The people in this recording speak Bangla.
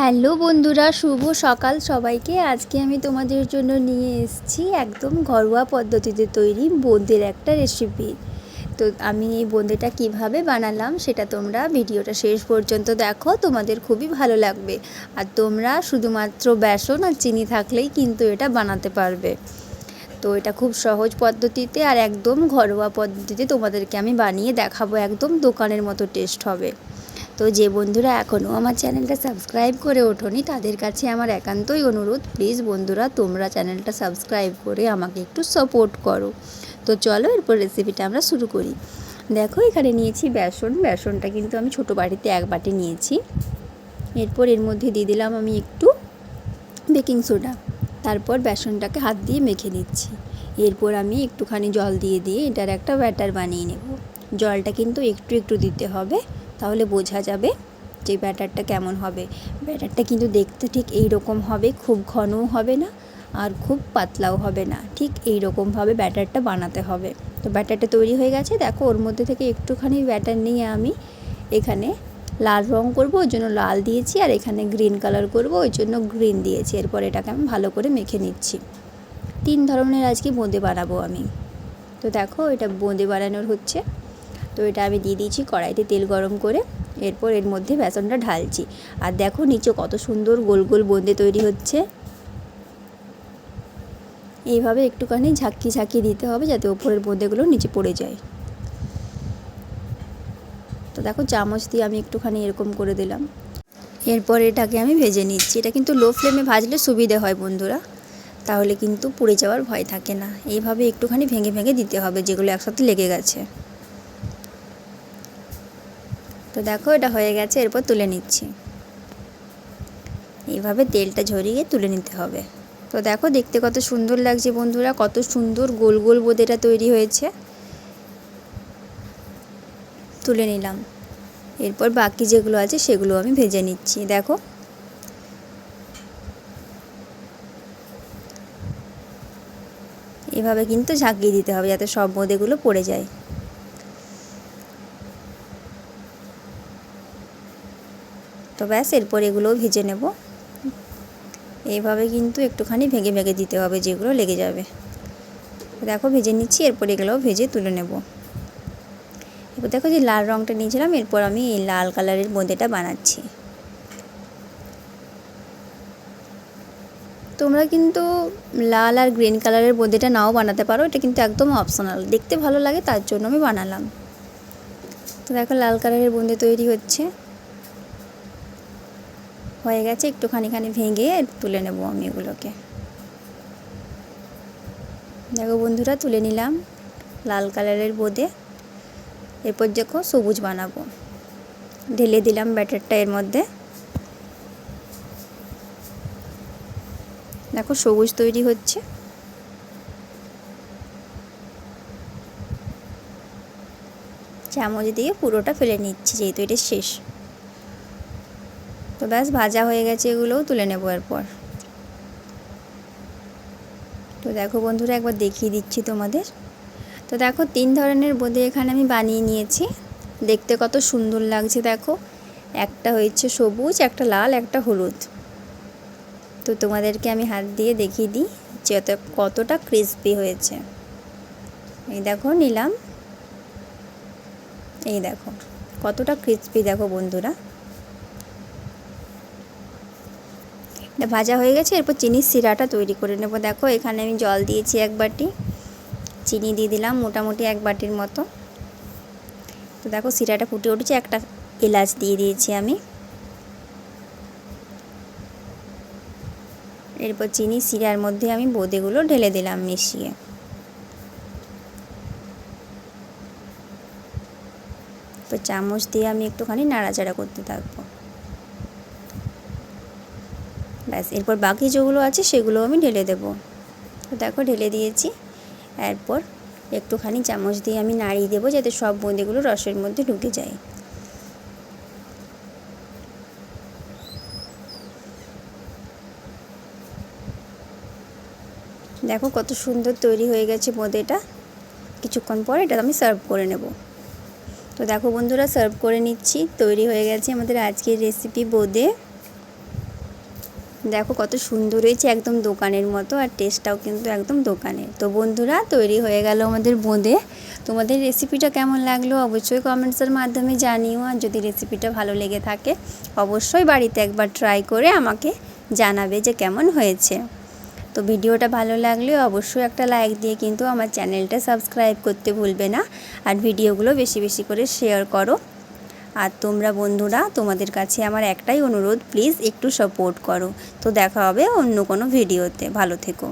হ্যালো বন্ধুরা, শুভ সকাল সবাইকে। আজকে আমি তোমাদের জন্য নিয়ে এসেছি একদম ঘরোয়া পদ্ধতিতে তৈরি বোঁদের একটা রেসিপি তো আমি এই বোঁদেটা কীভাবে বানালাম সেটা তোমরা ভিডিওটা শেষ পর্যন্ত দেখো, তোমাদের খুবই ভালো লাগবে। আর তোমরা শুধুমাত্র বেসন আর চিনি থাকলেই কিন্তু এটা বানাতে পারবে। তো এটা খুব সহজ পদ্ধতিতে আর একদম ঘরোয়া পদ্ধতিতে তোমাদেরকে আমি বানিয়ে দেখাবো, একদম দোকানের মতো টেস্ট হবে। তো যে বন্ধুরা এখনও আমার চ্যানেলটা সাবস্ক্রাইব করে ওঠোনি, তাদের কাছে আমার একান্তই অনুরোধ প্লিজ বন্ধুরা তোমরা চ্যানেলটা সাবস্ক্রাইব করে আমাকে একটু সাপোর্ট করো। তো চলো এরপর রেসিপিটা আমরা শুরু করি। দেখো, এখানে নিয়েছি বেসন, বেসনটা কিন্তু আমি ছোটো বাটিতে এক বাটি নিয়েছি। এরপর এর মধ্যে দিয়ে দিলাম আমি একটু বেকিং সোডা তারপর বেসনটাকে হাত দিয়ে মেখে নিচ্ছি। এরপর আমি একটুখানি জল দিয়ে দিয়ে এটার একটা ব্যাটার বানিয়ে নেব। জলটা কিন্তু একটু একটু দিতে হবে তাহলে বোঝা যাবে যে ব্যাটারটা কেমন হবে। ব্যাটারটা কিন্তু দেখতে ঠিক এই রকম হবে, খুব ঘনও হবে না আর খুব পাতলাও হবে না। ঠিক এই রকমভাবে ব্যাটারটা বানাতে হবে। তো ব্যাটারটা তৈরি হয়ে গেছে। দেখো, ওর মধ্যে থেকে একটুখানি ব্যাটার নিয়ে আমি এখানে লাল রং করব ওই জন্য লাল দিয়েছি, আর এখানে গ্রিন কালার করব ওই জন্য গ্রিন দিয়েছি। এরপর এটাকে আমি ভালো করে মেখে নিচ্ছি। তিন ধরনের আজকে বোঁদে বানাবো আমি। তো দেখো, এটা বোঁদে বানানোর হচ্ছে। তো এটা আমি দিয়ে দিয়েছি কড়াইতে তেল গরম করে, এরপর এর মধ্যে বেসনটা ঢালছি। আর দেখো নিচে কত সুন্দর গোল গোল বোঁদে তৈরি হচ্ছে। এইভাবে একটুখানি ঝাঁকি ঝাঁকি দিতে হবে যাতে ওপরের বোঁদেগুলো নিচে পড়ে যায়। তো দেখো চামচ দিয়ে আমি একটুখানি এরকম করে দিলাম। এরপর এটাকে আমি ভেজে নিচ্ছি। এটা কিন্তু লো ফ্লেমে ভাজলে সুবিধে হয় বন্ধুরা। তাহলে কিন্তু পুড়ে যাওয়ার ভয় থাকে না। এইভাবে একটুখানি ভেঙে ভেঙে দিতে হবে যেগুলো একসাথে লেগে গেছে। তো দেখো, এটা হয়ে গেছে, এরপর তুলে নিচ্ছি। এইভাবে তেলটা ঝরিয়ে তুলে নিতে হবে। তো দেখো, দেখতে কত সুন্দর লাগছে বন্ধুরা, কত সুন্দর গোল গোল বোঁদেটা তৈরি হয়েছে। তুলে নিলাম। এরপর বাকি যেগুলো আছে, সেগুলো আমি ভেজে নিচ্ছি, দেখো। এভাবে কিন্তু ঝাঁকিয়ে দিতে হবে, যাতে সব বোঁদেগুলো পড়ে যায়। তো ব্যাস, এরপর এগুলোও ভেজে নেব। এইভাবে কিন্তু একটুখানি ভেঙে ভেঙে দিতে হবে যেগুলো লেগে যাবে। দেখো, ভেজে নিচ্ছি, এরপর এগুলোও ভেজে তুলে নেব। এরপর দেখো যে লাল রঙটা নিয়েছিলাম, এরপর আমি এই লাল কালারের বোঁদেটা বানাচ্ছি। তোমরা কিন্তু লাল আর গ্রিন কালারের বোঁদেটা নাও বানাতে পারো, এটা কিন্তু একদম অপশনাল দেখতে ভালো লাগে, তার জন্য আমি বানালাম। তো দেখো, লাল কালারের বোঁদে তৈরি হচ্ছে। হয়ে গেছে, একটুখানি খানি ভেঙে তুলে নেব আমি এগুলোকে। দেখো বন্ধুরা, তুলে নিলাম লাল কালারের বোঁদে। এরপর দেখো সবুজ বানাবো। ঢেলে দিলাম ব্যাটারটা এর মধ্যে। দেখো সবুজ তৈরি হচ্ছে। চামচ দিয়ে পুরোটা ফেলে নিচ্ছি, যেহেতু এটা শেষ। তো ব্যাস, ভাজা হয়ে গেছে এগুলোও তুলে নেব এরপর। তো দেখো বন্ধুরা, একবার দেখিয়ে দিচ্ছি তোমাদের। তো দেখো, তিন ধরনের বোঁদে এখানে আমি বানিয়ে নিয়েছি। দেখতে কত সুন্দর লাগছে, দেখো। একটা হয়েছে সবুজ, একটা লাল, একটা হলুদ। তো তোমাদেরকে আমি হাত দিয়ে দেখিয়ে দিই যে কতটা ক্রিসপি হয়েছে। এই দেখো, নিলাম। এই দেখো, কতটা ক্রিসপি দেখো বন্ধুরা এটা ভাজা হয়ে গেছে, এরপর চিনির শিরাটা তৈরি করে নেব। দেখো, এখানে আমি জল দিয়েছি এক বাটি, চিনি দিয়ে দিলাম মোটামুটি এক বাটির মতো। তো দেখো, শিরাটা ফুটে উঠেছে, একটা এলাচ দিয়ে দিয়েছি আমি। এরপর চিনি শিরার মধ্যে আমি বোঁদেগুলো ঢেলে দিলাম মিশিয়ে। তো চামচ দিয়ে আমি একটুখানি নাড়াচাড়া করতে থাকব। ব্যাস, এরপর বাকি যেগুলো আছে সেগুলো আমি ঢেলে দেব। তো দেখো ঢেলে দিয়েছি। এরপর একটুখানি চামচ দিয়ে আমি নাড়িয়ে দেবো যাতে সব বোঁদেগুলো রসের মধ্যে ঢুকে যায়। দেখো কত সুন্দর তৈরি হয়ে গেছে বোঁদেটা কিছুক্ষণ পর এটা আমি সার্ভ করে নেব। তো দেখো বন্ধুরা, সার্ভ করে নিচ্ছি। তৈরি হয়ে গেছে আমাদের আজকের রেসিপি বোঁদে দেখো কত সুন্দর হয়েছে একদম দোকানের মতো আর টেস্টটাও কিন্তু একদম দোকানের তো বন্ধুরা, তৈরি হয়ে গেল আমাদের বোঁদে। তোমাদের রেসিপিটা কেমন লাগল অবশ্যই কমেন্টসের মাধ্যমে জানিও। আর যদি রেসিপিটা ভালো লেগে থাকে, অবশ্যই বাড়িতে একবার ট্রাই করে আমাকে জানাবে যে কেমন হয়েছে। তো ভিডিওটা ভালো লাগলে অবশ্যই একটা লাইক দিয়ে কিন্তু আমার চ্যানেলটা সাবস্ক্রাইব করতে ভুলবে না। আর ভিডিওগুলো বেশি বেশি করে শেয়ার করো। আর তোমরা বন্ধুরা, তোমাদের কাছে আমার একটাই অনুরোধ প্লিজ একটু সাপোর্ট করো। তো দেখা হবে অন্য কোনো ভিডিওতে ভালো থেকো।